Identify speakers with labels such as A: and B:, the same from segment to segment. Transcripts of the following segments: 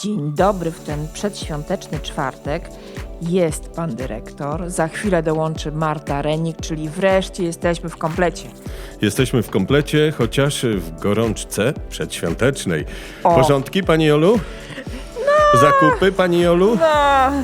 A: Dzień dobry w ten przedświąteczny czwartek. Jest pan dyrektor. Za chwilę dołączy Marta Renik, czyli wreszcie jesteśmy w komplecie.
B: Jesteśmy w komplecie, chociaż w gorączce przedświątecznej.
A: O.
B: Porządki, pani Jolu? Zakupy, pani Jolu?
A: No,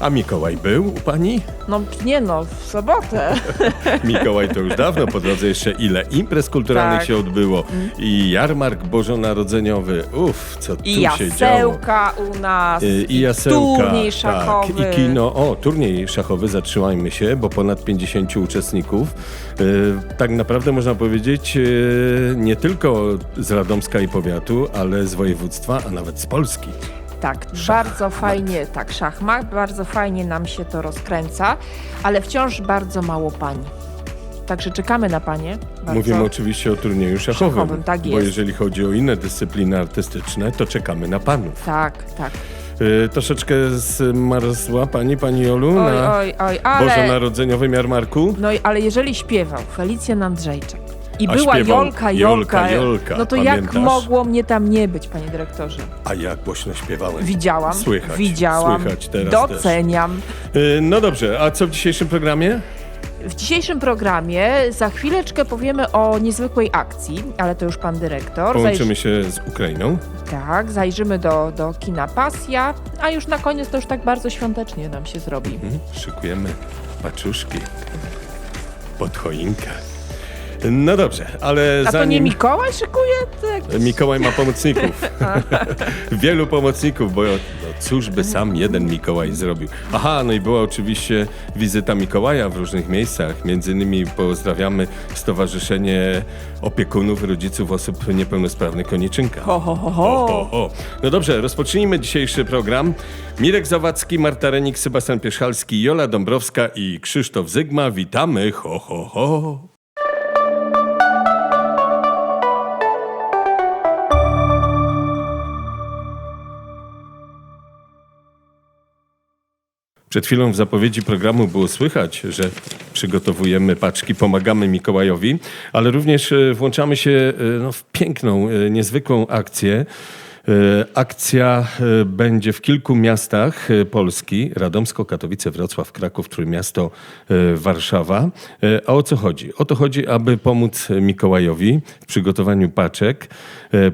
B: A Mikołaj był u pani?
A: no nie no, w sobotę.
B: Mikołaj to już dawno, po drodze jeszcze ile imprez kulturalnych
A: Tak.
B: się odbyło. I jarmark bożonarodzeniowy. Uff, co tu
A: I
B: się działo.
A: jasełka u nas.
B: Y, I jasełka,
A: Turniej szachowy.
B: Tak, i kino. O, turniej szachowy, zatrzymajmy się, bo ponad 50 uczestników. Y, tak naprawdę można powiedzieć y, nie tylko z Radomska i powiatu, ale z województwa, a nawet z Polski.
A: Tak, bardzo fajnie, tak, szachmat, bardzo fajnie nam się to rozkręca, ale wciąż bardzo mało pani. Także czekamy na panie. Bardzo.
B: Mówimy oczywiście o turnieju szachowym,
A: Szachowym, tak
B: bo jeżeli chodzi o inne dyscypliny artystyczne, to czekamy na panów.
A: Tak, tak.
B: Y, troszeczkę zmarzła pani, pani Jolu,
A: Oj,
B: na
A: oj, oj, ale...
B: bożonarodzeniowym jarmarku.
A: No i, ale jeżeli śpiewał Felicjan Andrzejczak i
B: A
A: była
B: śpiewał
A: Jolka, Jolka,
B: Jolka, Jolka,
A: no to
B: pamiętasz?
A: jak mogło mnie tam nie być, panie dyrektorze?
B: A jak głośno śpiewałem.
A: Widziałam,
B: Słychać,
A: widziałam,
B: słychać teraz
A: doceniam.
B: Y, No dobrze, a co w dzisiejszym programie?
A: W dzisiejszym programie za chwileczkę powiemy o niezwykłej akcji, ale to już pan dyrektor.
B: Połączymy się z Ukrainą.
A: Tak, zajrzymy do, do kina Pasja, a już na koniec to już tak bardzo świątecznie nam się zrobi.
B: Mhm, Szykujemy paczuszki pod choinkę. No dobrze, ale
A: A to nie
B: zanim...
A: Mikołaj szykuje? To jak...
B: Mikołaj ma pomocników. Wielu pomocników, bo no cóż by sam jeden Mikołaj zrobił. Aha, no i była oczywiście wizyta Mikołaja w różnych miejscach. Między innymi pozdrawiamy Stowarzyszenie Opiekunów Rodziców Osób Niepełnosprawnych Koniczynka.
A: Ho, ho, ho,
B: Ho. No dobrze, rozpocznijmy dzisiejszy program. Mirek Zawadzki, Marta Renik, Sebastian Pierzchalski, Jola Dąbrowska i Krzysztof Zygma. Witamy. Ho, ho, ho. Przed chwilą w zapowiedzi programu było słychać, że przygotowujemy paczki, pomagamy Mikołajowi, ale również e, włączamy się e, no, w piękną, e, niezwykłą akcję. E, Akcja e, będzie w kilku miastach e, Polski: Radomsko, Katowice, Wrocław, Kraków, Trójmiasto, Warszawa. A o co chodzi? O to chodzi, aby pomóc Mikołajowi w przygotowaniu paczek.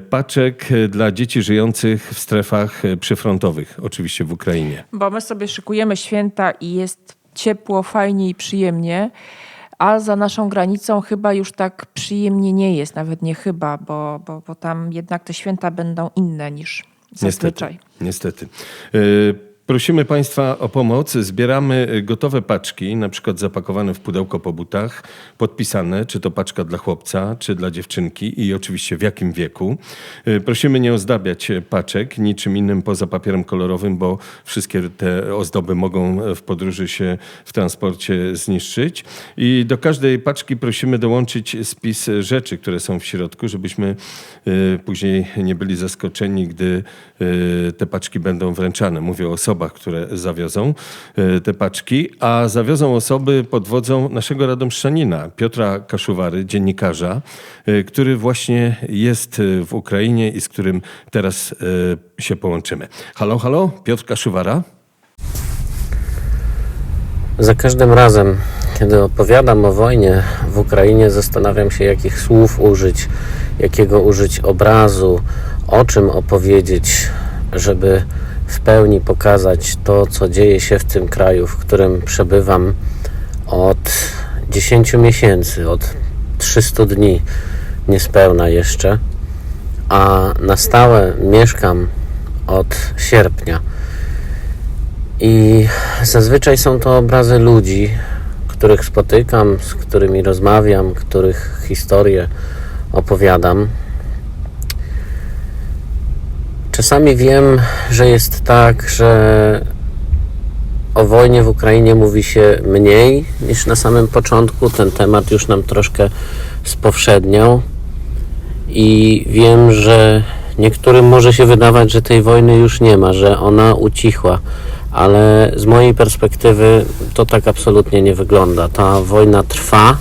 B: Paczek dla dzieci żyjących w strefach przyfrontowych, oczywiście w Ukrainie.
A: Bo my sobie szykujemy święta i jest ciepło, fajnie i przyjemnie, a za naszą granicą chyba już tak przyjemnie nie jest, nawet nie chyba, bo, bo, bo tam jednak te święta będą inne niż zazwyczaj.
B: Niestety. niestety. E, Prosimy Państwa o pomoc. Zbieramy e, gotowe paczki, na przykład zapakowane w pudełko po butach, podpisane, czy to paczka dla chłopca, czy dla dziewczynki i oczywiście w jakim wieku. E, Prosimy nie ozdabiać e, paczek niczym innym poza papierem kolorowym, bo wszystkie te ozdoby mogą w podróży się w transporcie zniszczyć. I do każdej paczki prosimy dołączyć spis rzeczy, które są w środku, żebyśmy później nie byli zaskoczeni, gdy te paczki będą wręczane. Mówię o osobach, które zawiozą e, te paczki, a zawiozą osoby pod wodzą naszego radomszczanina, Piotra Kaszuwary, dziennikarza, e, który właśnie jest e, w Ukrainie i z którym teraz się połączymy. Halo, halo, Piotr Kaszuwara.
C: Za każdym razem, kiedy opowiadam o wojnie w Ukrainie, zastanawiam się, jakich słów użyć, jakiego użyć obrazu, o czym opowiedzieć, żeby w pełni pokazać to, co dzieje się w tym kraju, w którym przebywam od 10 miesięcy, od 300 dni niespełna jeszcze, a na stałe mieszkam od sierpnia. I zazwyczaj są to obrazy ludzi, których spotykam, z którymi rozmawiam, których historie opowiadam. Czasami wiem, że jest tak, że o wojnie w Ukrainie mówi się mniej niż na samym początku. Ten temat już nam troszkę spowszedniał. I wiem, że niektórym może się wydawać, że tej wojny już nie ma, że ona ucichła, ale z mojej perspektywy to tak absolutnie nie wygląda. Ta wojna trwa,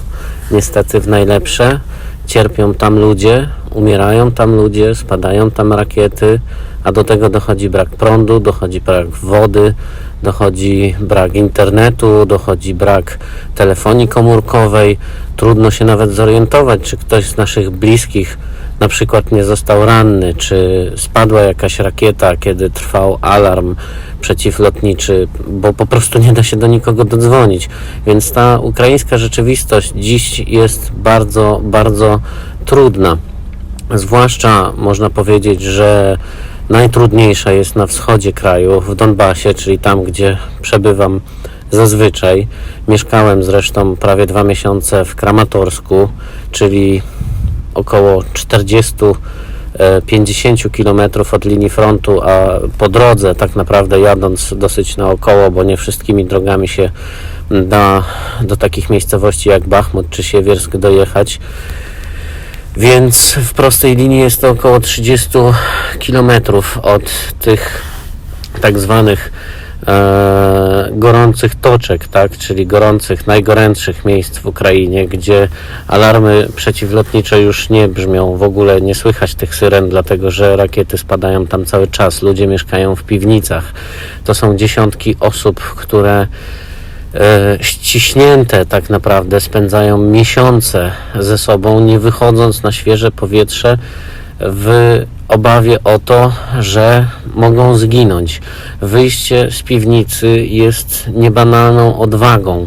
C: niestety w najlepsze, cierpią tam ludzie, umierają tam ludzie, spadają tam rakiety, a do tego dochodzi brak prądu, dochodzi brak wody, dochodzi brak internetu, dochodzi brak telefonii komórkowej. Trudno się nawet zorientować, czy ktoś z naszych bliskich na przykład nie został ranny, czy spadła jakaś rakieta, kiedy trwał alarm przeciwlotniczy, bo po prostu nie da się do nikogo dodzwonić. Więc ta ukraińska rzeczywistość dziś jest bardzo, bardzo trudna. Zwłaszcza można powiedzieć, że najtrudniejsza jest na wschodzie kraju, w Donbasie, czyli tam, gdzie przebywam zazwyczaj. Mieszkałem zresztą prawie dwa miesiące w Kramatorsku, czyli około 40 e, 50 km od linii frontu, a po drodze, tak naprawdę jadąc dosyć naokoło, bo nie wszystkimi drogami się da do takich miejscowości jak Bachmut czy Siewiersk dojechać. Więc w prostej linii jest to około 30 km od tych tak zwanych e, gorących toczek, tak, czyli gorących, najgorętszych miejsc w Ukrainie, gdzie alarmy przeciwlotnicze już nie brzmią, w ogóle nie słychać tych syren, dlatego że rakiety spadają tam cały czas, ludzie mieszkają w piwnicach. To są dziesiątki osób, które ściśnięte tak naprawdę spędzają miesiące ze sobą, nie wychodząc na świeże powietrze w obawie o to, że mogą zginąć. Wyjście z piwnicy jest niebanalną odwagą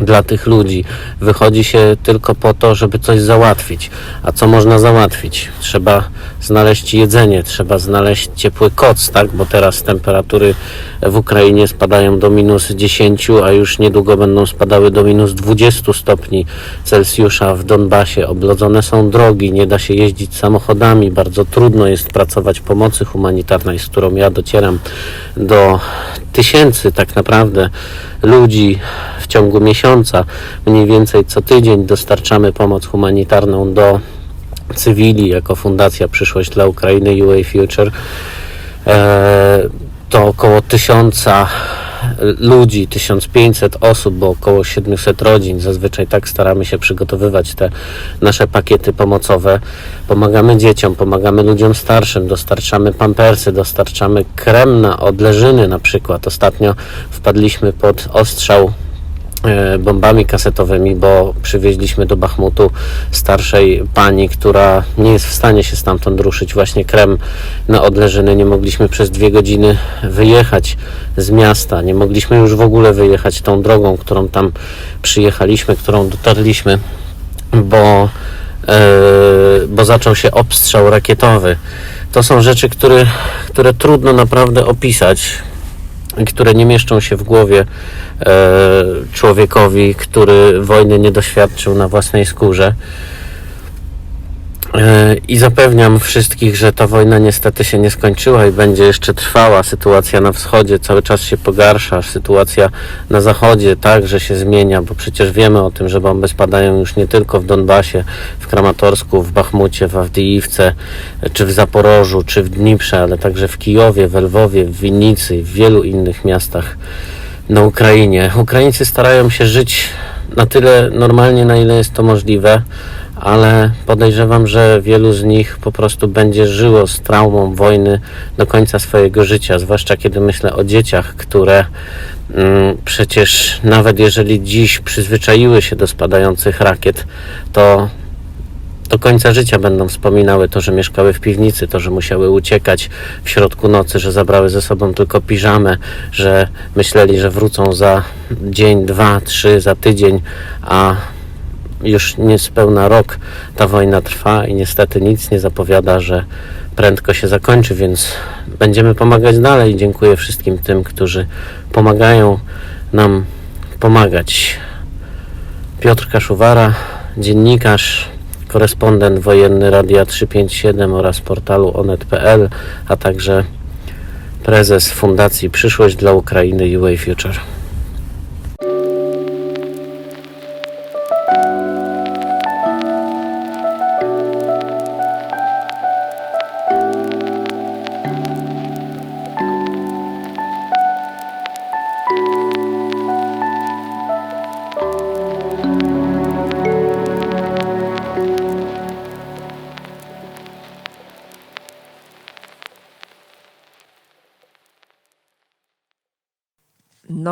C: dla tych ludzi. Wychodzi się tylko po to, żeby coś załatwić. A co można załatwić? Trzeba znaleźć jedzenie, trzeba znaleźć ciepły koc, tak? Bo teraz temperatury w Ukrainie spadają do minus 10, a już niedługo będą spadały do minus 20 stopni Celsjusza w Donbasie. Oblodzone są drogi, nie da się jeździć samochodami, bardzo trudno jest pracować pomocy humanitarnej, z którą ja docieram do tysięcy tak naprawdę ludzi w ciągu miesiąca. Mniej więcej co tydzień dostarczamy pomoc humanitarną do cywili jako Fundacja Przyszłość dla Ukrainy UA Future. E, to około tysiąca ludzi, 1500 osób, bo około 700 rodzin. Zazwyczaj tak staramy się przygotowywać te nasze pakiety pomocowe. Pomagamy dzieciom, pomagamy ludziom starszym, dostarczamy pampersy, dostarczamy krem na odleżyny na przykład. Ostatnio wpadliśmy pod ostrzał bombami kasetowymi, bo przywieźliśmy do Bachmutu starszej pani, która nie jest w stanie się stamtąd ruszyć. Właśnie krem na odleżyny. Nie mogliśmy przez dwie godziny wyjechać z miasta. Nie mogliśmy już w ogóle wyjechać tą drogą, którą tam przyjechaliśmy, którą dotarliśmy, bo, e, bo zaczął się obstrzał rakietowy. To są rzeczy, które, które trudno naprawdę opisać które nie mieszczą się w głowie e, człowiekowi, który wojny nie doświadczył na własnej skórze. E, I zapewniam wszystkich, że ta wojna niestety się nie skończyła i będzie jeszcze trwała. Sytuacja na wschodzie cały czas się pogarsza, sytuacja na zachodzie także się zmienia, bo przecież wiemy o tym, że bomby spadają już nie tylko w Donbasie, w Kramatorsku, w Bachmucie, w Awdijiwce, czy w Zaporożu, czy w Dniprze, ale także w Kijowie, w Lwowie, w Winnicy i w wielu innych miastach na Ukrainie. Ukraińcy starają się żyć na tyle normalnie, na ile jest to możliwe, ale podejrzewam, że wielu z nich po prostu będzie żyło z traumą wojny do końca swojego życia, zwłaszcza kiedy myślę o dzieciach, które mm, przecież nawet jeżeli dziś przyzwyczaiły się do spadających rakiet, to do końca życia będą wspominały to, że mieszkały w piwnicy, to, że musiały uciekać w środku nocy, że zabrały ze sobą tylko piżamę, że myśleli, że wrócą za dzień, dwa, trzy, za tydzień, a już niespełna rok ta wojna trwa i niestety nic nie zapowiada, że prędko się zakończy, więc będziemy pomagać dalej. Dziękuję wszystkim tym, którzy pomagają nam pomagać. Piotr Kaszuwara, dziennikarz, korespondent wojenny Radia 357 oraz portalu onet.pl, a także prezes Fundacji Przyszłość dla Ukrainy UA Future.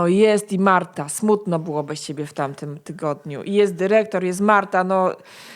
A: No jest i Marta. Smutno było bez ciebie w tamtym tygodniu. I jest dyrektor, jest Marta, no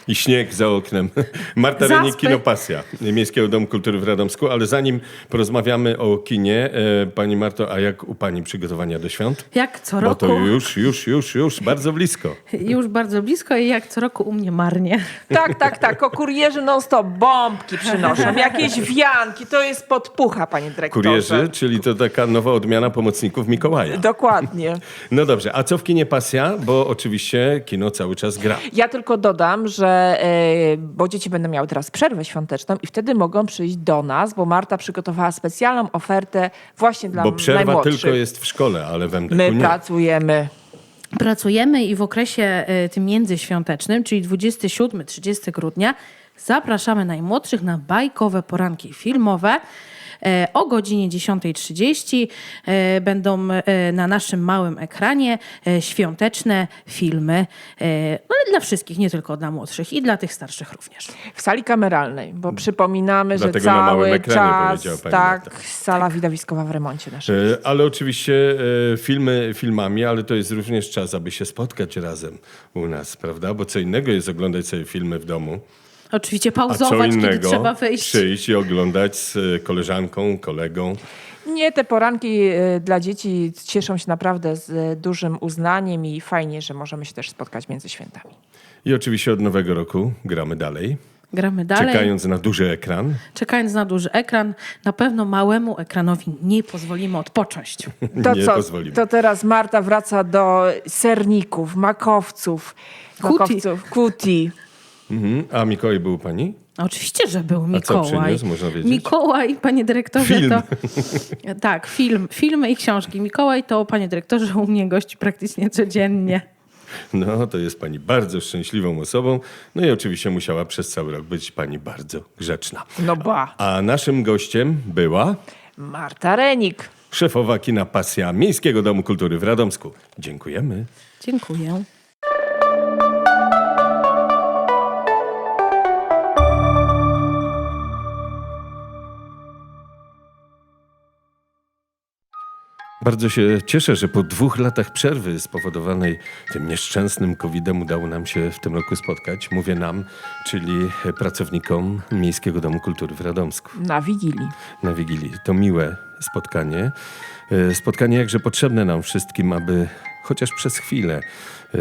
B: I śnieg za oknem. Marta
A: Zaspy.
B: Renik, Kino Pasja, Miejskiego Domu Kultury w Radomsku. Ale zanim porozmawiamy o kinie, e, pani Marto, a jak u pani przygotowania do świąt?
D: Jak co
B: Bo
D: roku,
B: to już, już, już, już, bardzo blisko.
D: już bardzo blisko i jak co roku u mnie marnie.
A: tak, tak, tak. O kurierzy non stop bombki przynoszą, jakieś wianki. To jest podpucha, panie dyrektorze.
B: Kurierzy, czyli to taka nowa odmiana pomocników Mikołaja.
A: Dokładnie.
B: No dobrze, a co w kinie Pasja? Bo oczywiście kino cały czas gra.
A: Ja tylko dodam, że e, bo dzieci będą miały teraz przerwę świąteczną i wtedy mogą przyjść do nas, bo Marta przygotowała specjalną ofertę właśnie dla
B: Bo przerwa
A: najmłodszych.
B: tylko jest w szkole, ale w MDK
A: My
B: nie.
A: pracujemy.
D: Pracujemy i w okresie e, tym międzyświątecznym, czyli 27-30 grudnia, zapraszamy najmłodszych na bajkowe poranki filmowe. E, O godzinie 10.30 e, będą e, na naszym małym ekranie świąteczne filmy, e, no ale dla wszystkich, nie tylko dla młodszych i dla tych starszych również.
A: W sali kameralnej, bo przypominamy, że
B: Dlatego na małym
A: cały
B: ekranie
A: czas tak,
B: Marta.
A: sala widowiskowa w remoncie naszym.
B: E, Ale oczywiście filmy filmami, ale to jest również czas, aby się spotkać razem u nas, prawda? Bo co innego jest oglądać sobie filmy w domu,
D: Oczywiście
B: a co
D: pauzować, kiedy
B: innego
D: trzeba wyjść.
B: przyjść i oglądać z e, koleżanką, kolegą.
A: Nie, te poranki e, dla dzieci cieszą się naprawdę z e, dużym uznaniem i fajnie, że możemy się też spotkać między świętami.
B: I oczywiście od nowego roku gramy dalej,
D: Gramy dalej.
B: czekając na duży ekran.
D: Czekając na duży ekran, na pewno małemu ekranowi nie pozwolimy odpocząć.
A: To
B: Nie
A: co,
B: pozwolimy.
A: to teraz Marta wraca do serników, makowców,
D: Kuti.
A: makowców, kuti.
B: Mhm. A Mikołaj był u pani?
D: Oczywiście, że był
B: co
D: Mikołaj.
B: przyniósł, można wiedzieć?
D: Mikołaj, panie dyrektorze,
B: Film.
D: to... Tak, film, filmy i książki. Mikołaj to, panie dyrektorze, u mnie gości praktycznie codziennie.
B: No, to jest pani bardzo szczęśliwą osobą. No i oczywiście musiała przez cały rok być pani bardzo grzeczna.
A: No ba.
B: A naszym gościem była
A: Marta Renik.
B: szefowa kina Pasja Miejskiego Domu Kultury w Radomsku. Dziękujemy.
D: Dziękuję.
B: Bardzo się cieszę, że po dwóch latach przerwy spowodowanej tym nieszczęsnym COVID-em udało nam się w tym roku spotkać. Mówię nam, czyli pracownikom Miejskiego Domu Kultury w Radomsku
A: Na Wigilii.
B: na Wigilii. To miłe spotkanie. E, Spotkanie jakże potrzebne nam wszystkim, aby chociaż przez chwilę e,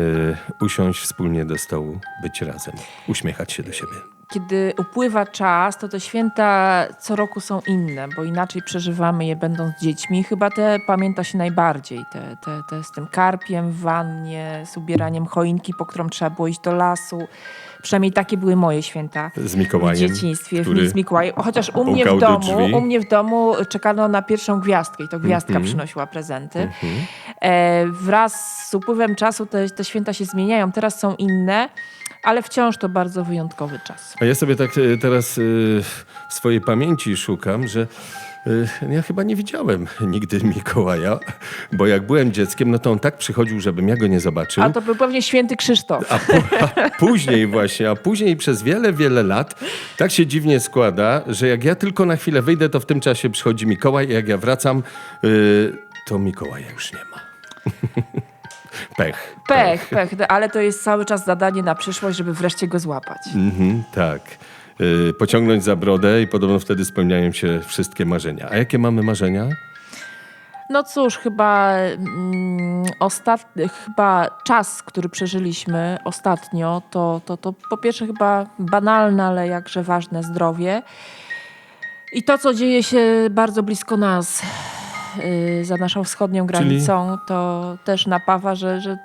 B: usiąść wspólnie do stołu, być razem, uśmiechać się do siebie.
A: Kiedy upływa czas, to te święta co roku są inne, bo inaczej przeżywamy je będąc dziećmi. Chyba te pamięta się najbardziej. Te, te, te z tym karpiem w wannie, z ubieraniem choinki, po którą trzeba było iść do lasu. Przynajmniej takie były moje święta.
B: Z Mikołajem,
A: W dzieciństwie,
B: który
A: z Mikołajem. Chociaż u mnie w
B: do
A: domu, u mnie w domu czekano na pierwszą gwiazdkę i to gwiazdka
B: Mhm.
A: przynosiła prezenty. E, wraz z upływem czasu te, te święta się zmieniają. Teraz są inne, ale wciąż to bardzo wyjątkowy czas.
B: A ja sobie tak e, teraz e, w swojej pamięci szukam, że e, ja chyba nie widziałem nigdy Mikołaja, bo jak byłem dzieckiem, no to on tak przychodził, żebym ja go nie zobaczył.
A: A to był pewnie święty Krzysztof.
B: A, a później właśnie, a później przez wiele, wiele lat tak się dziwnie składa, że jak ja tylko na chwilę wyjdę, to w tym czasie przychodzi Mikołaj, a jak ja wracam, to Mikołaja już nie ma. Pech.
A: Pech, pech, ale to jest cały czas zadanie na przyszłość, żeby wreszcie go złapać.
B: Mhm, tak. Y, pociągnąć za brodę i podobno wtedy spełniają się wszystkie marzenia. A jakie mamy marzenia?
A: No cóż, chyba, mm, ostat... chyba czas, który przeżyliśmy ostatnio, to, to, to po pierwsze chyba banalne, ale jakże ważne zdrowie. I to, co dzieje się bardzo blisko nas, yy, za naszą wschodnią granicą, to też napawa, że, że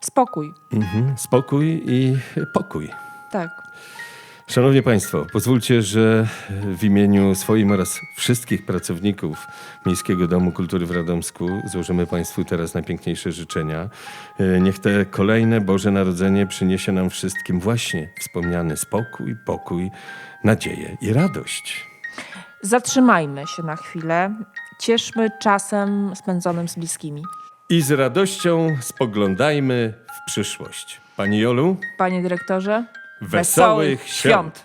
A: spokój.
B: Mhm, spokój i pokój.
A: Tak.
B: Szanowni Państwo, pozwólcie, że w imieniu swoim oraz wszystkich pracowników Miejskiego Domu Kultury w Radomsku złożymy Państwu teraz najpiękniejsze życzenia. E, Niech te kolejne Boże Narodzenie przyniesie nam wszystkim właśnie wspomniany spokój, pokój, nadzieję i radość.
A: Zatrzymajmy się na chwilę. Cieszmy czasem spędzonym z bliskimi.
B: I z radością spoglądajmy w przyszłość. Pani Jolu,
A: Panie dyrektorze,
B: wesołych świąt!